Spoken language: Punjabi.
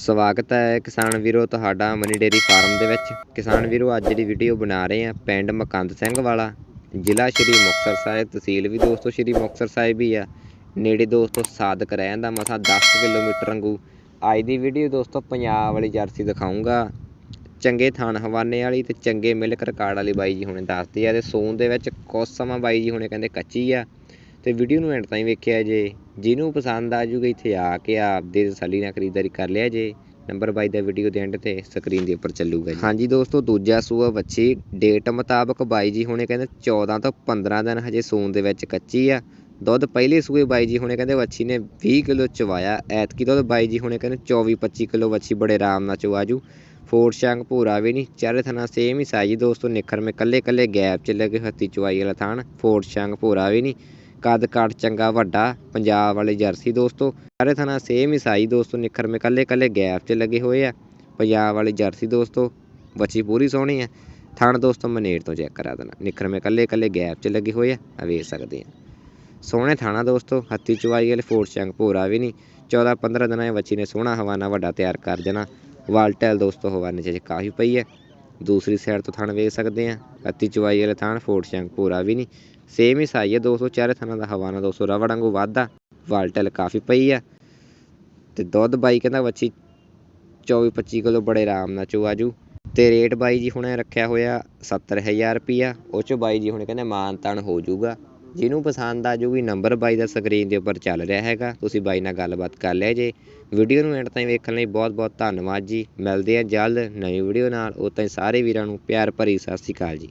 ਸਵਾਗਤ ਹੈ ਕਿਸਾਨ ਵੀਰੋ ਤੁਹਾਡਾ ਮਨੀ ਡੇਰੀ ਫਾਰਮ ਦੇ ਵਿੱਚ। ਕਿਸਾਨ ਵੀਰੋ, ਅੱਜ ਦੀ ਵੀਡੀਓ ਬਣਾ ਰਹੇ ਆ ਪਿੰਡ ਮਕੰਦ ਸਿੰਘ ਵਾਲਾ, ਜ਼ਿਲ੍ਹਾ ਸ਼੍ਰੀ ਮੁਕਤਸਰ ਸਾਹਿਬ ਤਹਿਸੀਲ ਵੀ ਦੋਸਤੋ ਸ਼੍ਰੀ ਮੁਕਤਸਰ ਸਾਹਿਬ ਹੀ ਆ। ਨੇੜੇ ਦੋਸਤੋ ਸਾਦਕ ਰਹਿਣ ਦਾ ਮਸਾ 10 ਕਿਲੋਮੀਟਰ ਵਾਂਗੂ। ਅੱਜ ਦੀ ਵੀਡੀਓ ਦੋਸਤੋ ਪੰਜਾਬ ਵਾਲੀ ਜਰਸੀ ਦਿਖਾਉਂਗਾ ਚੰਗੇ ਥਾਣ ਹਵਾਨੇ ਵਾਲੀ ਤੇ ਚੰਗੇ ਮਿਲਕ ਰਿਕਾਰਡ ਵਾਲੀ ਬਾਈ ਜੀ ਹੁਣੇ ਦੱਸਦੇ ਆ ਤੇ ਸੂਣ ਦੇ ਵਿੱਚ ਕੁਛ ਸਮਾਂ ਬਾਈ ਜੀ ਹੁਣੇ ਕਹਿੰਦੇ ਕੱਚੀ ਆ। ਅਤੇ ਵੀਡੀਓ ਨੂੰ ਐਂਡ ਤਾਈਂ ਵੇਖਿਆ ਜੇ। ਜਿਹਨੂੰ ਪਸੰਦ ਆ ਜੂਗਾ ਇੱਥੇ ਆ ਕੇ ਆਪਦੇ ਤਸੱਲੀ ਨਾਲ ਖਰੀਦਦਾਰੀ ਕਰ ਲਿਆ ਜੇ। ਨੰਬਰ ਬਾਈ ਦਾ ਵੀਡੀਓ ਦੇ ਐਂਡ ਤੇ ਸਕਰੀਨ ਦੇ ਉੱਪਰ ਚੱਲੂਗਾ ਜੀ। ਹਾਂਜੀ ਦੋਸਤੋ, ਦੂਜਾ ਸੂਆ ਵੱਛੀ ਡੇਟ ਮੁਤਾਬਕ ਬਾਈ ਜੀ ਹੁਣੇ ਕਹਿੰਦੇ 14 ਤੋਂ 15 ਦਿਨ ਹਜੇ ਸੂਣ ਦੇ ਵਿੱਚ ਕੱਚੀ ਆ। ਦੁੱਧ ਪਹਿਲੇ ਸੂਏ ਬਾਈ ਜੀ ਹੁਣੇ ਕਹਿੰਦੇ ਵੱਛੀ ਨੇ 20 ਕਿਲੋ ਚਵਾਇਆ। ਐਤਕੀ ਦੁੱਧ ਬਾਈ ਜੀ ਹੁਣੇ ਕਹਿੰਦੇ 24 25 ਕਿਲੋ ਵੱਛੀ ਬੜੇ ਆਰਾਮ ਨਾਲ ਚਵਾਜੂ ਫੋਰ ਸ਼ੰਗ ਭੂਰਾ ਵੀ ਨਹੀਂ ਚਾਰੇ ਥਣਾ ਸੇਮ ਹੀ ਸਾਈਜ਼ ਦੋਸਤੋ, ਨਿਖਰ ਮੇ ਕੱਲੇ ਕੱਲੇ ਗੈਪ ਚ ਲੱਗੇ ਹੱਥੀ ਚਵਾਈ ਵਾਲਾ ਥਾਣ। ਫੋਰ ਸ਼ੰਗ ਭੂਰਾ ਵੀ ਨਹੀਂ। ਕੱਦ ਕਾਠ ਚੰਗਾ ਵੱਡਾ, ਪੰਜਾਬ ਵਾਲੀ ਜਰਸੀ ਦੋਸਤੋ। ਸਾਰੇ ਥਣਾ ਸੇਮ ਹੀ ਸਾਈਜ਼ ਦੋਸਤੋ, ਨਿਖਰ ਮੇ ਕੱਲੇ ਕੱਲੇ ਗੈਪ ਚ ਲੱਗੇ ਹੋਏ ਆ। ਪੰਜਾਬ ਵਾਲੀ ਜਰਸੀ ਦੋਸਤੋ, ਬੱਚੀ ਪੂਰੀ ਸੋਹਣੀ ਆ। ਥਣ ਦੋਸਤੋ, ਮਨੇਰ ਤੋਂ ਚੈੱਕ ਕਰਾ ਦੇਣਾ। ਨਿਖਰ ਮੇ ਕੱਲੇ ਕੱਲੇ ਗੈਪ ਚ ਲੱਗੇ ਹੋਏ ਆ ਆ ਵੇਖ ਸਕਦੇ ਆ। ਸੋਹਣੇ ਥਾਣਾ ਦੋਸਤੋ, ਹੱਥੀ ਚਵਾਈ ਵਾਲੇ ਫੋਰ ਸ਼ੰਗ ਭੂਰਾ ਵੀ ਨਹੀਂ। 14 15 ਦਿਨਾਂ ਇਹ ਬੱਚੀ ਨੇ ਸੋਹਣਾ ਹਵਾਨਾ ਵੱਡਾ ਤਿਆਰ ਕਰ ਦੇਣਾ। ਵਾਲਟੈਲ ਦੋਸਤੋ, ਹਵਾਨੇ ਚ ਕਾਫੀ ਪਈ ਹੈ ਦੂਸਰੀ ਸਾਈਡ ਤੋਂ ਥਣ ਵੇਖ ਸਕਦੇ ਆ। ਹੱਥੀ ਚਵਾਈ ਵਾਲੇ ਥਣ ਫੋਰ ਸ਼ੰਗ ਭੂਰਾ ਵੀ ਨਹੀਂ। ਸੇਮ ਹੀ ਸਾਈ ਹੈ 200 ਚਾਰੇ ਥਣਾਂ ਦਾ ਹਵਾਨਾ 200 ਰਵੜ ਵਾਂਗੂ ਵਾਧਾ ਵਾਲਟਲ ਕਾਫੀ ਪਈ ਆ। ਤੇ ਦੁੱਧ ਬਾਈ ਕਹਿੰਦਾ ਵੱਛੀ 24 25 ਕਿਲੋ ਬੜੇ ਆਰਾਮ ਨਾਲ ਚੁਆਜੂ ਤੇ ਰੇਟ ਬਾਈ ਜੀ ਹੁਣੇ ਰੱਖਿਆ ਹੋਇਆ 70000 ਰੁਪਿਆ ਉਹ ਚੋਂ ਬਾਈ ਜੀ ਹੁਣ ਕਹਿੰਦੇ ਮਾਨ ਤਾਨ ਹੋ ਜਾਊਗਾ ਜਿਹਨੂੰ ਪਸੰਦ ਆ ਜੂਗੀ ਨੰਬਰ ਬਾਈ ਦਾ ਸਕਰੀਨ ਦੇ ਉੱਪਰ ਚੱਲ ਰਿਹਾ ਹੈਗਾ। ਤੁਸੀਂ ਬਾਈ ਨਾਲ ਗੱਲਬਾਤ ਕਰ ਲਿਆ ਜੇ। ਵੀਡੀਓ ਨੂੰ ਐਂਡ ਤਾਈਂ ਵੇਖਣ ਲਈ ਬਹੁਤ ਬਹੁਤ ਧੰਨਵਾਦ ਜੀ। ਮਿਲਦੇ ਆ ਜਲਦ ਨਵੀਂ ਵੀਡੀਓ ਨਾਲ। ਉਦੋਂ ਤਾਈਂ ਸਾਰੇ ਵੀਰਾਂ ਨੂੰ ਪਿਆਰ ਭਰੀ ਸਤਿ ਸ਼੍ਰੀ ਅਕਾਲ ਜੀ।